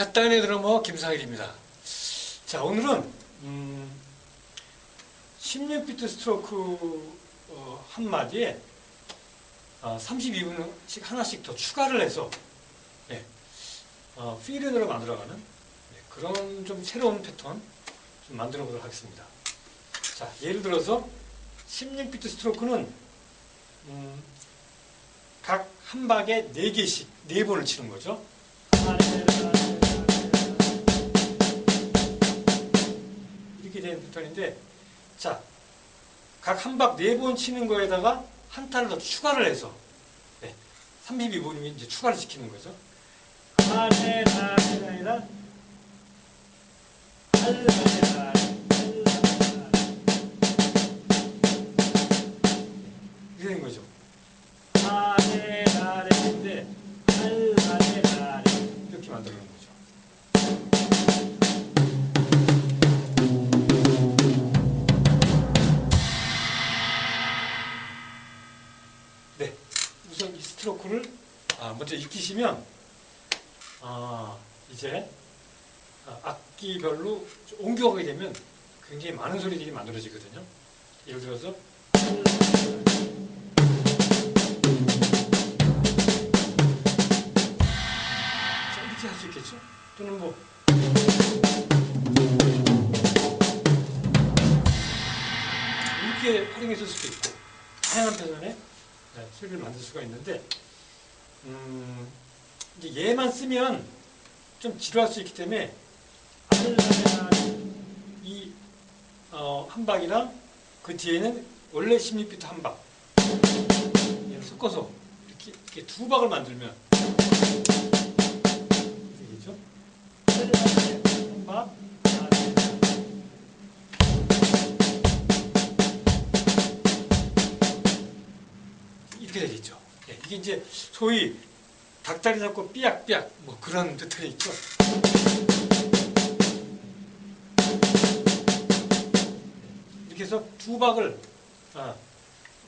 갓단의 드러머 김상일입니다. 자, 오늘은 음, 16비트 스트로크 어, 한 마디에 어, 32분씩 하나씩 더 추가를 해서 예, 어, 필린으로 만들어가는 예, 그런 좀 새로운 패턴 좀 만들어 보도록 하겠습니다. 자, 예를 들어서 16비트 스트로크는 음, 각한 박에 4개씩, 4번을 치는 거죠. 패턴인데, 자, 각 한박 4번 치는 거에다가 한 타를 더 추가를 해서, 네, 32번이 이제 추가를 시키는 거죠. 아니라, 이렇게 된 거죠. 이렇게 만들어 놓은 거죠. 이 스트로크를 아, 먼저 익히시면 아, 이제 아, 악기별로 옮겨가게 되면 굉장히 많은 소리들이 만들어지거든요. 예를 들어서 자, 이렇게 할 수 있겠죠? 또는 뭐 이렇게 활용했을 수도 있고 다양한 패턴의 네, 소리를 만들 수가 있는데 음, 이제 얘만 쓰면 좀 지루할 수 있기 때문에 이 어, 한박이랑 그 뒤에는 원래 16비트 한박 얘를 섞어서 이렇게, 이렇게 두 박을 만들면 되겠죠? 이제 소위 닭다리 잡고 삐약삐약 뭐 그런 뜻이 있죠. 이렇게 해서 두 박을 아,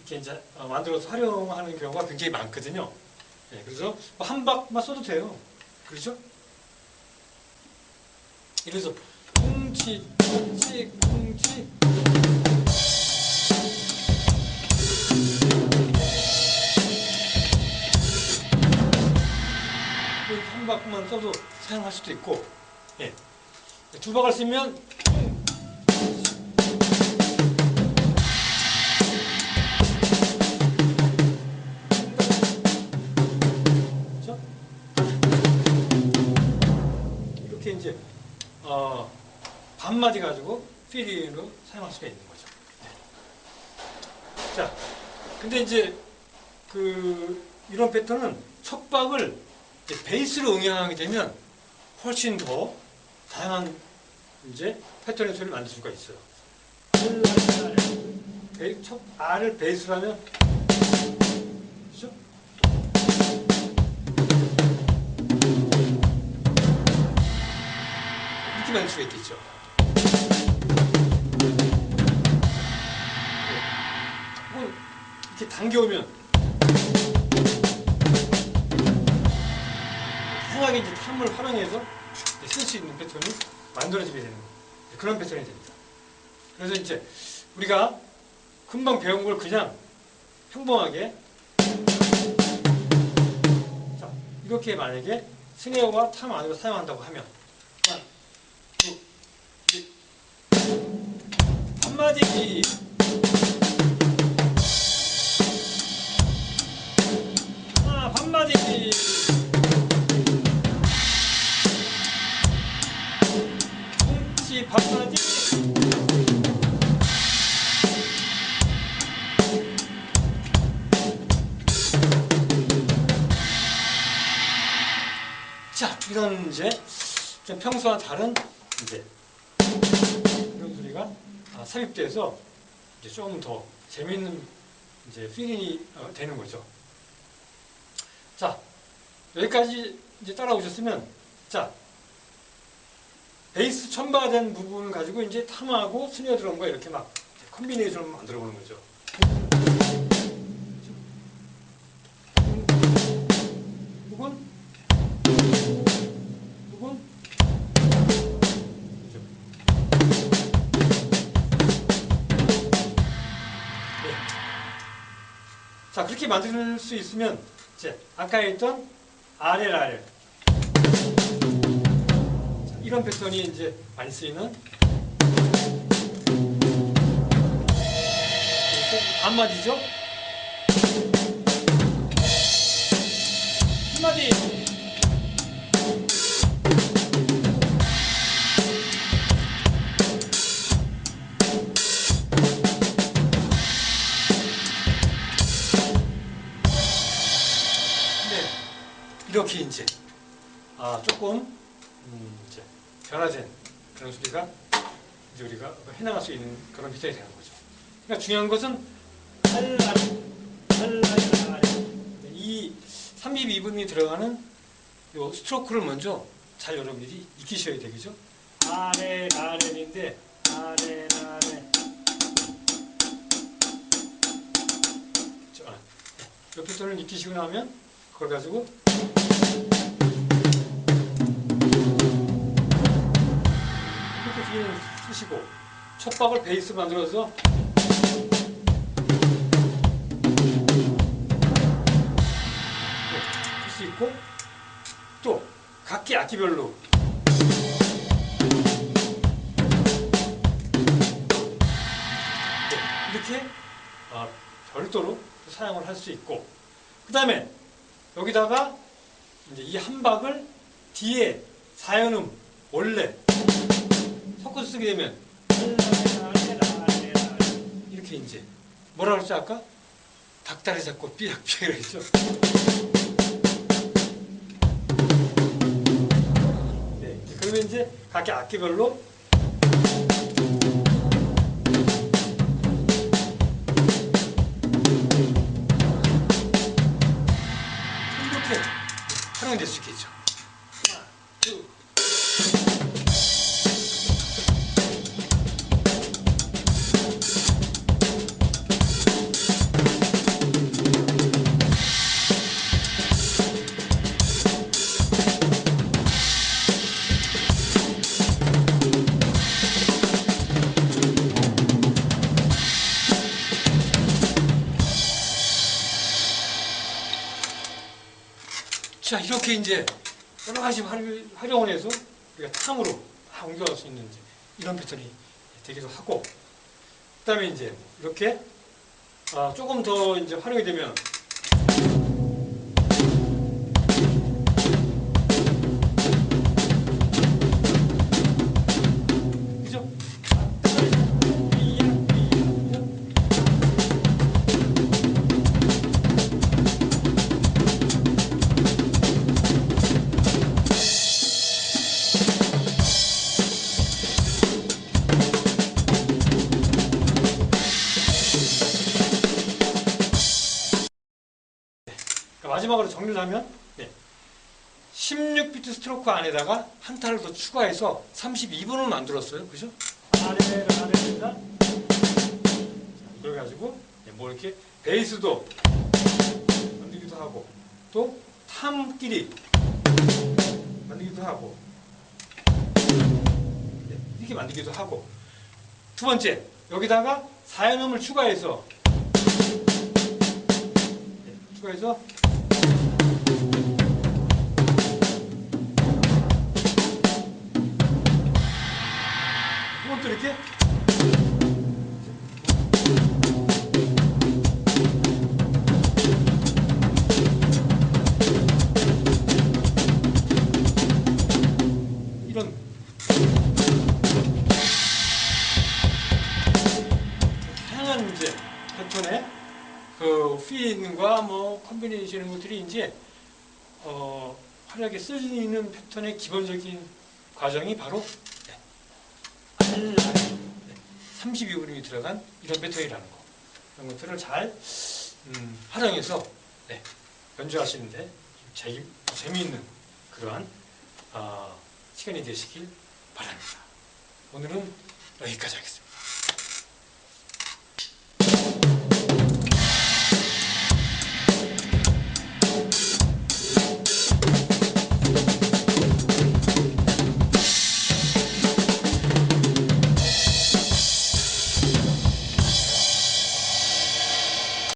이렇게 이제 어, 만들어서 활용하는 경우가 굉장히 많거든요. 예, 그래서 뭐 한 박만 써도 돼요. 그렇죠? 이래서 꽁치, 꽁치, 꽁치. 써도 사용할 수도 있고, 예. 두 박을 쓰면 그렇죠? 이렇게 이제 어, 반마디 가지고 필리로 사용할 수가 있는 거죠. 네. 자, 근데 이제 그 이런 패턴은 첫 박을 베이스로 응용하게 되면 훨씬 더 다양한 이제 패턴의 소리를 만들 수가 있어요. R을 베이스로 하면? 이렇게 만들 수가 있겠죠. 혹은 이렇게 당겨오면 다양하게 이제 탐을 활용해서 쓸 수 있는 패턴이 만들어지게 되는 그런 패턴이 됩니다. 그래서 이제 우리가 금방 배운 걸 그냥 평범하게 자 이렇게 만약에 스네어와 탐 안으로 사용한다고 하면 한마디 이제 좀 평소와 다른 이제 이런 소리가 아, 삽입돼서 이제 조금 더 재밌는 이제 필링이 어, 되는 거죠. 자 여기까지 이제 따라오셨으면 자 베이스 첨가가 된 부분을 가지고 이제 탐하고 스네어 드럼과 이렇게 막 컨비네이션을 만들어 보는 거죠. 만들 수 있으면 이제 아까 했던 아래 자, 이런 패턴이 이제 많이 쓰이는 반마디죠. 한마디. 이렇게 이제 아 조금 음, 이제 변화된 그런 소리가 이제 우리가 해나갈 수 있는 그런 비전이 되는 거죠. 그러니까 중요한 것은 할라리, 할라리, 이 32분이 들어가는 요 스트로크를 먼저 잘 여러분들이 익히셔야 되겠죠. 아래 아래인데 아래 아래 자, 요 패턴을 익히시고 나면 그걸 가지고. 이렇게 뒤에는 쓰시고 첫 박을 베이스 만들어서 쓸수 있고 또 각기 악기별로 네, 이렇게 어, 별도로 또 사용을 할 수 있고 그 다음에 여기다가 이제 이 한 박을 뒤에 사연음 원래 섞어서 쓰게 되면 이렇게 이제 뭐라 그랬죠 아까? 닭다리 잡고 삐약삐약 했죠 네, 그러면 이제 각기 악기별로 활용될 수 있겠죠. 자 이렇게 이제 여러 가지 활- 활용을 해서 우리가 탕으로 다 옮겨갈 수 있는 이런 패턴이 되기도 하고 그 다음에 이제 이렇게 아, 조금 더 이제 활용이 되면 마지막으로 정리를 하면 네. 16비트 스트로크 안에다가 한 타를 더 추가해서 32분을 만들었어요. 그죠? 아래를 아래에다 그래가지고 네, 뭐 이렇게 베이스도 만들기도 하고 또 탐끼리 만들기도 하고 네, 이렇게 만들기도 하고 두 번째 여기다가 사연음을 추가해서 네, 추가해서 이렇게 이런. 다양한 이제 패턴의 그 필링과 뭐 컨비네이션 것들이 이제 어, 활약에 쓰이는 패턴의 기본적인 과정이 바로 네. 알라리 네. 32분이 들어간 이런 패턴이라는 거 이런 것들을 잘 음, 활용해서 네, 연주하시는데 재, 재미있는 그러한 어, 시간이 되시길 바랍니다. 오늘은 여기까지 하겠습니다.